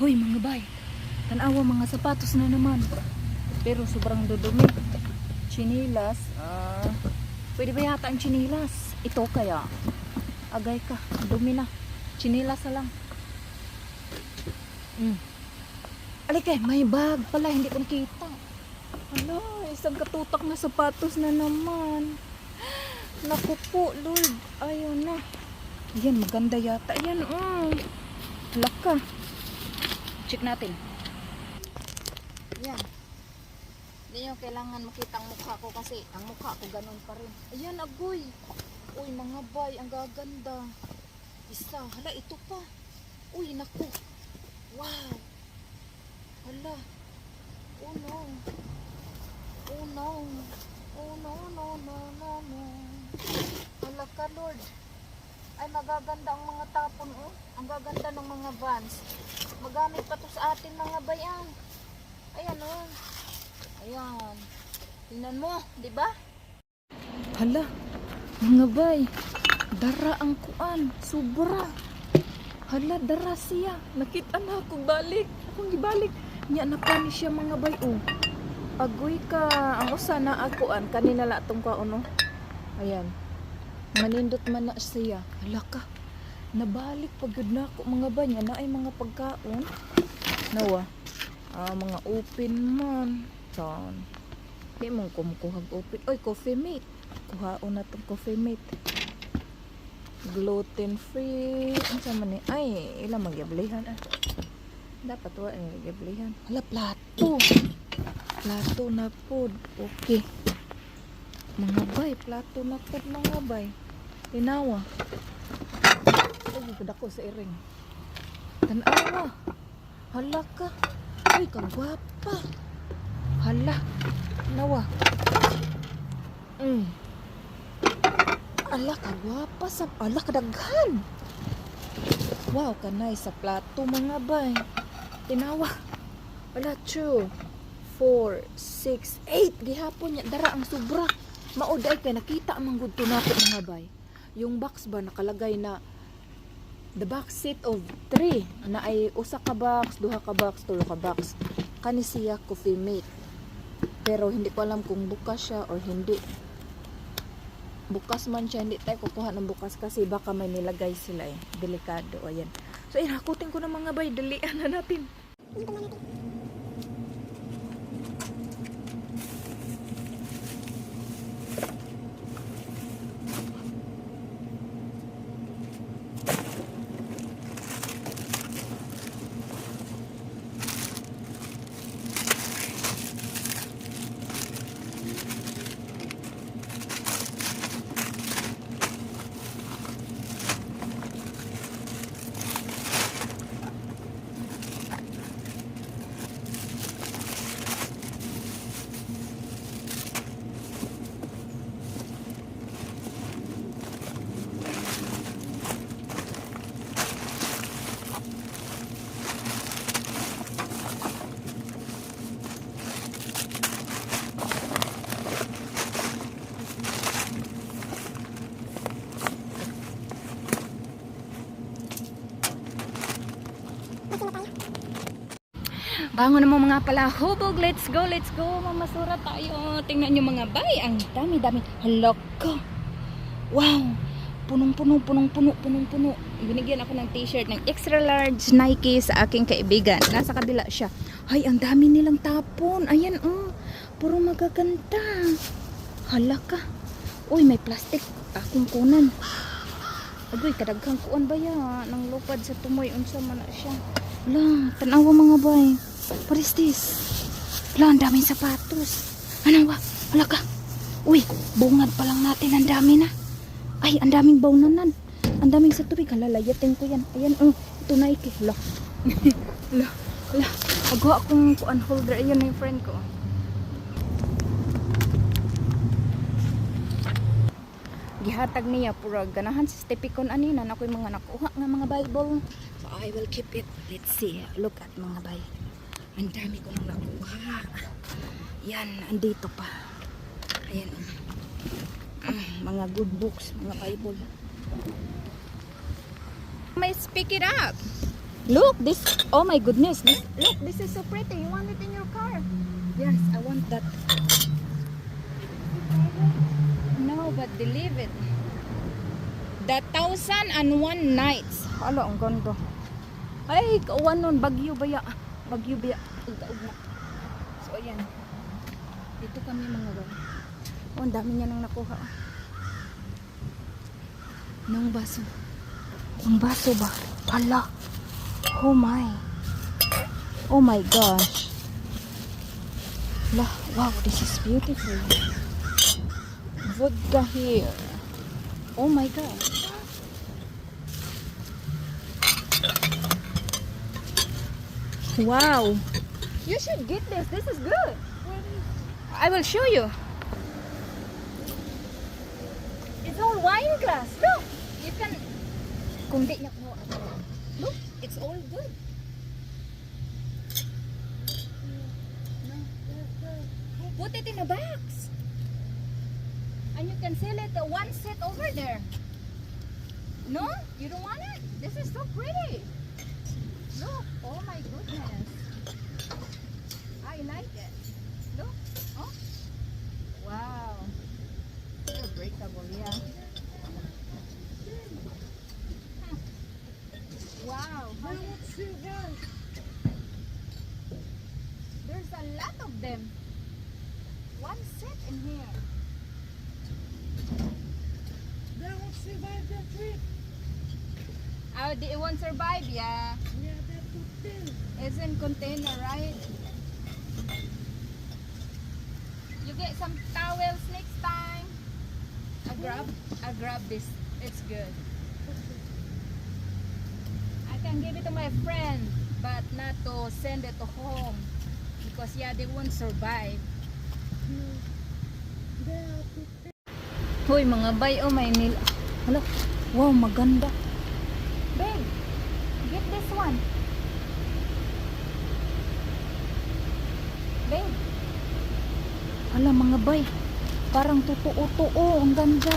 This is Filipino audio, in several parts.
Hoy mga bay, tanawa mga sapatos na naman. Pero sobrang dudumi. Chinilas, ah, pwede ba yata ang chinilas? Ito kaya. Agay ka, dumi na. Chinilas na lang. Mm. Alikay, may bag pala, hindi ko nakita. Ano, isang katutak na sapatos na naman. Naku po, Lord. Ayun na. Yan, maganda yata. Yan, mm. Laka. Check natin. Yan. Hindi nyo kailangan makita ang mukha ko kasi ang mukha ko ganun pa rin. Ayan, agoy. Uy, mga bay, ang gaganda. Isa. Hala, ito pa. Uy, naku. Wow. Hala. Oh no. Oh no. Oh no, no, no, no, no. Hala ka, Lord. Ay, magaganda ang mga tapon, oh. Ang gaganda ng mga vans. Magamit pa to sa ating mga bayan. Ayan, oh. Ayan. Tingnan mo, di ba? Hala, mga bay. Dara ang kuan. Sobra. Hala, dara siya. Nakita na ako balik. Akong gibalik. Nya na pa siya mga bay, oh. Agoy ka. Ang usa na akuan. Kanina la tong kaon, oh. Ayan. Manindot man na siya. Hala ka. Nabalik pagod na ako mga banya na ay mga pagkaon. Nawa. Ah, mga open man. Tan. Di mong kumukuhag open. Oy, coffee mate. Kuhaon na tong coffee mate. Gluten free. Ano sa man ni? Ay, ilang magyablihan ah. Dapat wa eh, magyablihan. Hala, plato. Plato na pod. Okay. Mga bay, plato na pod mga bay. Tinawa. Gud ako sa iring. Tanawa. Hala ka. Ay, kagwapa. Hala. Nawa. Mm. Ala, kagwapa sa... Ala, kadaghan. Wow, kanay sa plato mga bay. Tinawa. Ala, 2, 4, 6, 8. Gihapon niya. Dara ang sobra. Mauday kay nakita ang gud to mga bay. Yung box ba nakalagay na the box set of 3 na ay usa ka box, duha ka box, tulo ka box. Kani siya coffee mate. Pero hindi ko alam kung bukas siya or hindi. Bukas man siya, hindi tayo kukuha ng bukas kasi baka may nilagay sila eh. Delikado, ayan. So, ayan, hakutin ko ng mga bay, dalian na natin. Bangon na mo mga palahubog. Let's go, let's go. Mamasura tayo. Tingnan nyo mga bay. Ang dami-dami. Hala ka. Wow. Punong-puno, punong-puno, punong-puno. Binigyan ako ng t-shirt ng extra large Nike sa aking kaibigan. Nasa kabila siya. Ay, ang dami nilang tapon. Ayan, oh. Puro magaganda. Hala ka. Uy, may plastic. Akong kunan. Agoy, kadaghang kuan ba ya? Nang lupad sa tumoy. Unsa man na siya. Hala, tanawa mga bay. What is this? Hala, ang daming sapatos. Ano ba? Hala ka. Uy, bungad pa lang natin. Ang dami na. Ay, ang daming baunanan. Ang daming sa tubig. Hala, layatin ko yan. Ayan, oh. Ito Nike. Hala. hala, hala. Agawa akong kuan holder. Ayan na yung friend ko. gihatag niya pura ganahan sa stepikon anina na ako'y mga nakuha nga mga bible I will keep it let's see look at mga bay ang dami ko nang nakuha yan andito pa ayan Ah, mga good books mga bible may speak it up Look, this. Oh my goodness. This, look, this is so pretty. You want it in your car? Yes, I want that. No, but believe it. The thousand and one nights. Hala, ang ganda. Ay, kauwan nun. Bagyo baya. Bagyo baya. Ugnaug na. So, ayan. Dito kami mga gan. Oh, ang dami niya nang nakuha. Nang baso. Ang baso ba? Hala. Oh my. Oh my gosh. La, wow, this is beautiful. Vodka here. Oh my god. Wow. You should get this. This is good. I will show you. It's all wine glass. Look. You can. Look, it's all good. Put it in a box. And you can sell it one set over there. No? You don't want it? This is so pretty. Look. Oh my goodness. I like it. Look. Oh. Wow. They're breakable, yeah. Huh. Wow. how There's a lot of them. One set in here. They won't survive that trip. Oh, they won't survive, yeah. Yeah, they're too thin. It's in container, right? You get some towels next time. I grab, I grab this. It's good. I can give it to my friend, but not to send it to home because yeah, they won't survive. Hoy, mga bay, oh, may nil... Hala, wow, maganda. Babe, get this one. Babe. Hala, mga bay. Parang totoo-too, ang ganda.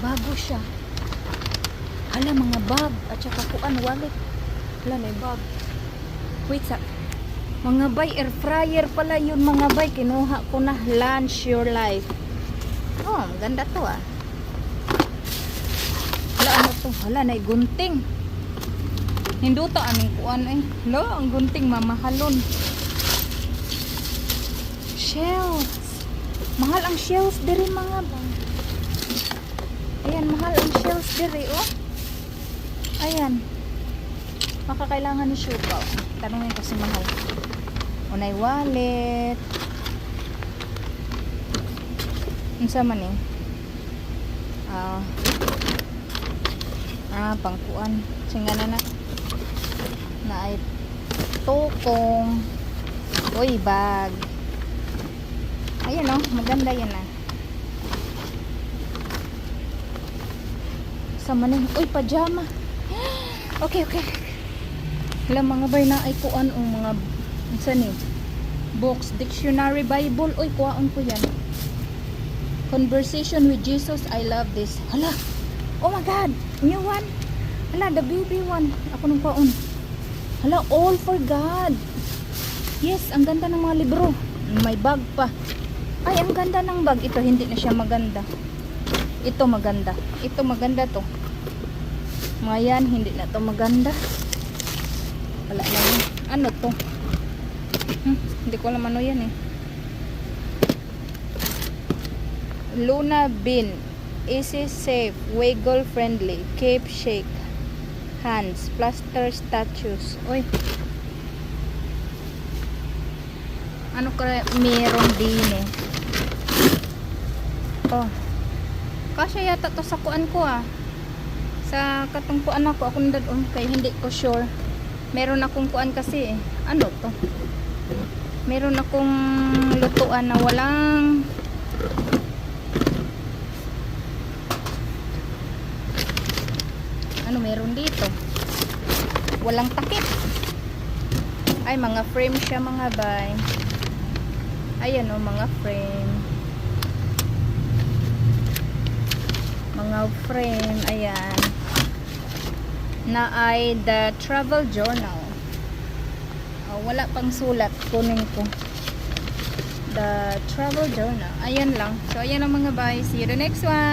Bago siya. Hala, mga bag. At saka kuan, wallet. Hala, may bag. Wait, sa... Mga bay, air fryer pala yun mga bay. Kinuha ko na lunch your life. Oh, ganda to ah. Hala, ano to? Hala, na gunting. Hindi to aming kuan eh. Lo, ang gunting mamahalon. Shells. Mahal ang shells diri mga bang. Ayan, mahal ang shells diri oh. Ayan. Makakailangan ni Shuka. Tanungin ko si mahal. Unay wallet. Unsa man eh? Ah. Ah, pangkuan. Singa na na. Na ay tukong. Uy, bag. Ayan oh, maganda yan ah. Sama na. Uy, pajama. Okay, okay. Wala mga bay na ay kuan o mga isa ni books, dictionary, bible. Uy, kuhaan ko yan. Conversation with Jesus. I love this. Hala. Oh my God. New one. Hala, the baby one. Ako nung paon. Hala, all for God. Yes, ang ganda ng mga libro. May bag pa. Ay, ang ganda ng bag. Ito, hindi na siya maganda. Ito maganda. Ito maganda to. Mga yan, hindi na to maganda. Wala na yun. Ano to? Hmm, hindi ko alam ano yan eh. Luna Bean. Easy safe, wiggle friendly, cape shake, hands, plaster statues. Uy. Ano ka meron din eh. Oh. Kasya yata to sa kuan ko ah. Sa katungkuan ako, ako nandoon kay hindi ko sure. Meron akong kuan kasi eh. Ano to? Meron akong lutuan na walang ano meron dito walang takip ay mga frame siya mga bay ayan o mga frame mga frame ayan na ay the travel journal. Oh, wala pang sulat. Kunin ko. The travel journal. Ayan lang. So, ayan ang mga bye. See you the next one.